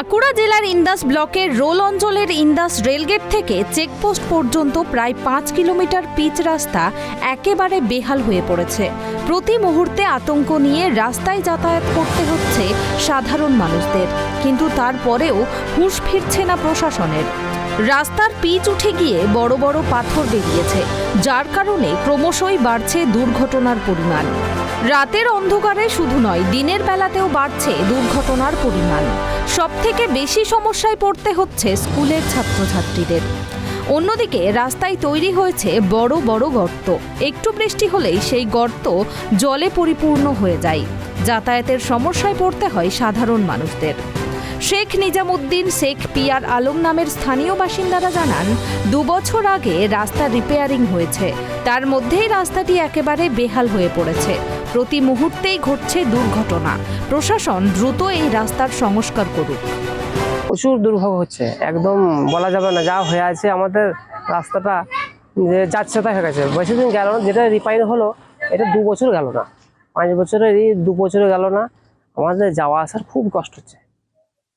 বাঁকুড়া জেলার ইন্দাস ব্লকের রোল অঞ্চলের ইন্দাস রেলগেট থেকে চেকপোস্ট পর্যন্ত প্রায় পাঁচ কিলোমিটার পিচ রাস্তা একেবারে বেহাল হয়ে পড়েছে। প্রতি মুহূর্তে আতঙ্ক নিয়ে রাস্তায় যাতায়াত করতে হচ্ছে সাধারণ মানুষদের। কিন্তু তারপরেও হুঁশ ফিরছে না প্রশাসনের। রাস্তার পিচ উঠে গিয়ে বড় বড় পাথর বেরিয়েছে, যার কারণে ক্রমশই বাড়ছে দুর্ঘটনার পরিমাণ। রাতের অন্ধকারে শুধু নয়, দিনের বেলাতেও বাড়ছে দুর্ঘটনার পরিমাণ। সবথেকে বেশি সমস্যায় পড়তে হচ্ছে স্কুলের ছাত্রছাত্রীদের। অন্যদিকে রাস্তায় তৈরি হয়েছে বড় বড় গর্ত। একটু বৃষ্টি হলেই সেই গর্ত জলে পরিপূর্ণ হয়ে যায়। যাতায়াতের সমস্যায় পড়তে হয় সাধারণ মানুষদের। শেখ নিজামুদ্দিন, শেখ পিয়ার আলম নামের স্থানীয় বাসিন্দারা জানান, দুবছর আগে রাস্তা রিপেয়ারিং হয়েছে। তার মধ্যেই রাস্তাটি একেবারে বেহাল হয়ে পড়েছে। প্রতি মুহূর্তেই ঘটছে দুর্ঘটনা। প্রশাসন দ্রুত এই রাস্তার সংস্কার করুক। প্রচুর দুর্ভোগ হচ্ছে। একদম বলা যাবে না যা হয়ে আছে আমাদের রাস্তাটা যে যাচ্ছে তাই হয়ে গেছে। বেশি দিন গেল না যেটা রিপাইন হলো এটা দু বছর গেল না। পাঁচ বছরের এই দু বছর গেল না। আমাদের যাওয়া আসার খুব কষ্ট হচ্ছে।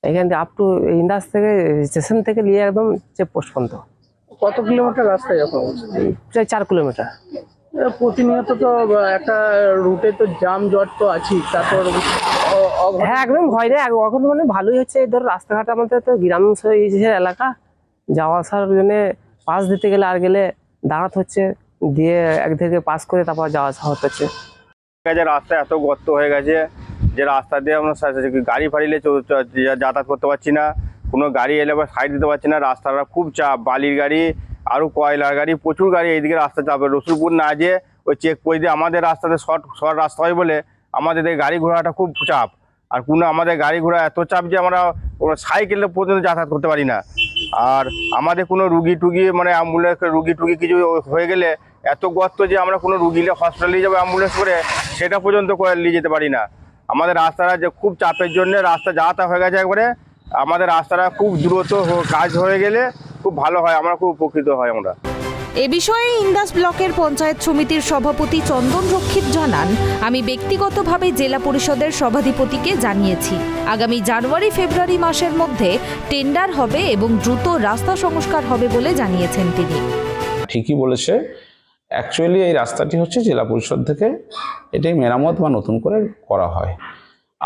এখান থেকে আপ টু ইন্ডাস থেকে স্টেশন থেকে নিয়ে একদম চেক পোস্ট পর্যন্ত। কত কিলোমিটার রাস্তা প্রায় চার কিলোমিটার প্রতিনিয়ত তো একটা রুটে তো জাম জট তো আছেই তারপর হ্যাঁ একদম ভয় এক- এখন মানে ভালোই হচ্ছে। এই ধর রাস্তাঘাট আমাদের তো গ্রাম এলাকা যাওয়া আসার জন্য পাস দিতে গেলে আর গেলে দাঁড়াতে হচ্ছে। দিয়ে এক থেকে পাস করে তারপর যাওয়া আসা হতে হচ্ছে। গেছে রাস্তা এত গর্ত হয়ে গেছে যে রাস্তা দিয়ে আমরা গাড়ি ফাড়িলে যা- যাতায়াত করতে পারছি না। কোনো গাড়ি এলে আবার সাইড দিতে পারছি না। রাস্তাটা খুব চাপ। বালির গাড়ি আরও কয়লার গাড়ি, প্রচুর গাড়ি এইদিকে রাস্তা চাপ। রসুলপুর না যে ওই চেক পোস্ট দিয়ে আমাদের রাস্তাতে শর্ট শর্ট রাস্তা হয় বলে আমাদের গাড়ি ঘোড়াটা খুব চাপ। আর কোনো আমাদের গাড়ি ঘোড়া এত চাপ যে আমরা সাইকেলে পর্যন্ত যাতায়াত করতে পারি না। আর আমাদের কোনো রুগী টুগি মানে অ্যাম্বুলেন্স রুগী টুগি কিছু হয়ে গেলে এত গর্ত যে আমরা কোনো রুগীলে হসপিটালে যাব অ্যাম্বুলেন্স করে, সেটা পর্যন্ত করে নিয়ে যেতে পারি না। আমাদের রাস্তাটা যে খুব চাপের জন্য রাস্তা যাতায়াত হয়ে গেছে একবারে। আমাদের রাস্তাটা খুব দ্রুত কাজ হয়ে গেলে খুব ভালো হয় আমরা খুব উপকৃত হয় আমরা। এ বিষয়ে ইন্দাস ব্লকের পঞ্চায়েত সমিতির সভাপতি চন্দন রক্ষিত জানান আমি ব্যক্তিগতভাবে জেলা পরিষদের সভাধিপতিকে জানিয়েছি। আগামী জানুয়ারি ফেব্রুয়ারি মাসের মধ্যে টেন্ডার হবে এবং দ্রুত রাস্তা সংস্কার হবে বলে জানিয়েছেন তিনি। ঠিকই বলেছে। অ্যাকচুয়ালি এই রাস্তাটি হচ্ছে জেলা পরিষদ থেকে এটাই মেরামত বা নতুন করে করা হয়।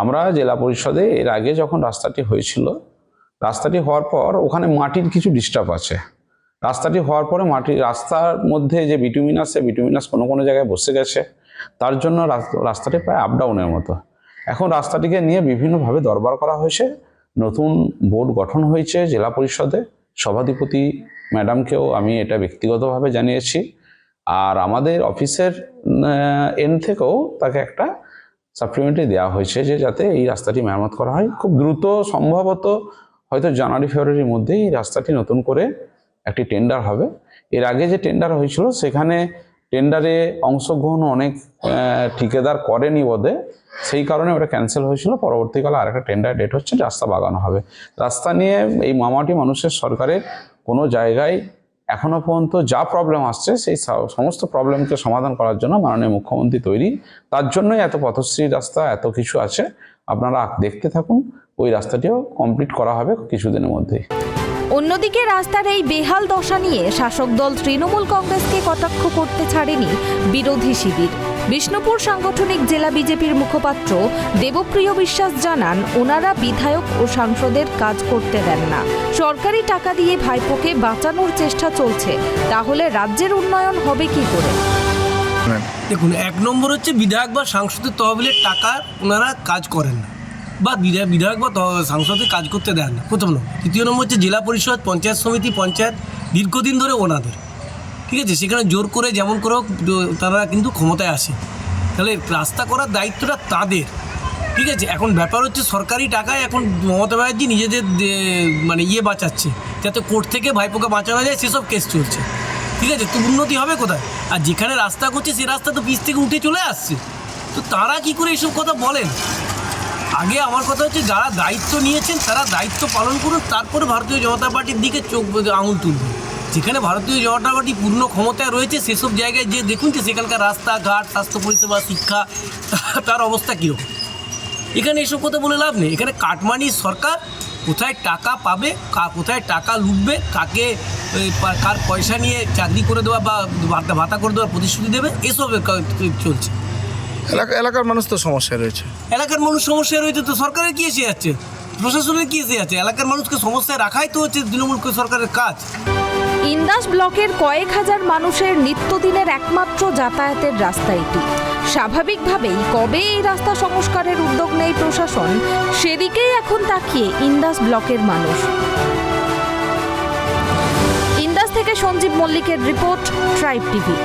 আমরা জেলা পরিষদে এর আগে যখন রাস্তাটি হয়েছিল রাস্তাটি হওয়ার পর ওখানে মাটির কিছু ডিস্টার্ব আছে। রাস্তাটি হওয়ার পরে মাটি, রাস্তার মধ্যে যে বিটুমিনাস সে বিটুমিনাস কোনো কোনো জায়গায় বসে গেছে। তার জন্য রাস- রাস্তাটি প্রায় আপ ডাউনের মতো। এখন রাস্তাটিকে নিয়ে বিভিন্নভাবে দরবার করা হয়েছে। নতুন বোর্ড গঠন হয়েছে জেলা পরিষদে। সভাধিপতি ম্যাডামকেও আমি এটা ব্যক্তিগতভাবে জানিয়েছি। আর আমাদের অফিসের এন থেকেও তাকে একটা সাপ্লিমেন্টারি দেওয়া হয়েছে যে যাতে এই রাস্তাটি মেরামত করা হয়। খুব দ্রুত সম্ভবত হয়তো জানুয়ারি, ফেব্রুয়ারির মধ্যেই রাস্তাটি নতুন করে একটি টেন্ডার হবে। এর আগে যে টেন্ডার হয়েছিল, সেখানে টেন্ডারে অংশগ্রহণ অনেক ঠিকাদার করেনি বোধে সেই কারণে ওটা ক্যান্সেল হয়েছিল। পরবর্তীকালে আর একটা টেন্ডার ডেট হচ্ছে, রাস্তা বাগানো হবে। রাস্তা নিয়ে এই মামাটি মানুষের সরকারের কোনো জায়গায় এখনও পর্যন্ত যা প্রবলেম আসছে, সেই সমস্ত প্রবলেমকে সমাধান করার জন্য মাননীয় মুখ্যমন্ত্রী তৈরি। তার জন্যই এত পথশ্রী রাস্তা, এত কিছু আছে। আপনারা দেখতে থাকুন, ওই রাস্তাটিও কমপ্লিট করা হবে কিছুদিনের মধ্যেই। অন্যদিকে রাস্তার এই বেহাল দশা নিয়ে শাসক দল তৃণমূল কংগ্রেসকে কটাক্ষ করতে ছাড়েনি বিরোধী শিবির। বিষ্ণুপুর সাংগঠনিক জেলা বিজেপির মুখপাত্র দেবপ্রিয় বিশ্বাস জানান ওনারা বিধায়ক ও সাংসদের কাজ করতে দেন না। সরকারি টাকা দিয়ে ভাইপোকে বাঁচানোর চেষ্টা চলছে তাহলে রাজ্যের উন্নয়ন হবে কি করে? দেখুন এক নম্বর হচ্ছে বিধায়ক বা সাংসদের তহবিলের টাকা ওনারা কাজ করেন না। বা বিধায়ক বিধায়ক বা সাংসদের কাজ করতে দেন না। প্রথম নম্বর। তৃতীয় নম্বর হচ্ছে জেলা পরিষদ পঞ্চায়েত সমিতি পঞ্চায়েত দীর্ঘদিন ধরে ওনাদের। ঠিক আছে? সেখানে জোর করে যেমন করে হোক, তারা কিন্তু ক্ষমতায় আসে। তাহলে রাস্তা করার দায়িত্বটা তাদের। ঠিক আছে? এখন ব্যাপার হচ্ছে সরকারি টাকায় এখন মমতা ব্যানার্জি নিজেদের মানে ইয়ে বাঁচাচ্ছে। যাতে কোর্ট থেকে ভাইপোকে বাঁচানো যায় সেসব কেস চলছে। ঠিক আছে? তো উন্নতি হবে কোথায়? আর যেখানে রাস্তা করছে সে রাস্তা তো পিচ থেকে উঠে চলে আসছে। তো তারা কি করে এইসব কথা বলেন? আগে আমার কথা হচ্ছে যারা দায়িত্ব নিয়েছেন, তারা দায়িত্ব পালন করুন, তারপরে ভারতীয় জনতা পার্টির দিকে চোখ আঙুল তুলবেন যেখানে ভারতীয় জনতা পার্টি পূর্ণ ক্ষমতায় রয়েছে, সেসব জায়গায় যে দেখুন যে সেখানকার রাস্তাঘাট, স্বাস্থ্য পরিষেবা, শিক্ষা, তার অবস্থা কীরকম। এখানে এসব কথা বলে লাভ নেই। এখানে কাটমানির সরকার কোথায় টাকা পাবে কোথায় টাকা লুটবে, কাকে কার পয়সা নিয়ে চাকরি করে দেওয়া বা ভাতা করে দেওয়ার প্রতিশ্রুতি দেবে, এসব চলছে। এলাকা এলাকার মানুষ তো সমস্যায় রয়েছে। এলাকার মানুষ সমস্যায় রয়েছে তো সরকারের কি এসে যাচ্ছে? প্রশাসনের কি এসে যাচ্ছে? এলাকার মানুষকে সমস্যায় রাখাই তো হচ্ছে তৃণমূল সরকারের কাজ। ইন্দাস ব্লকের কয়েক হাজার মানুষের নিত্যদিনের একমাত্র যাতায়াতের রাস্তা এটি। স্বাভাবিকভাবেই কবে এই রাস্তা সংস্কারের উদ্যোগ নেই প্রশাসন সেদিকেই এখন তাকিয়ে ইন্দাস ব্লকের মানুষ। ইন্দাস থেকে সঞ্জীব মল্লিকের রিপোর্ট ট্রাইব টিভি।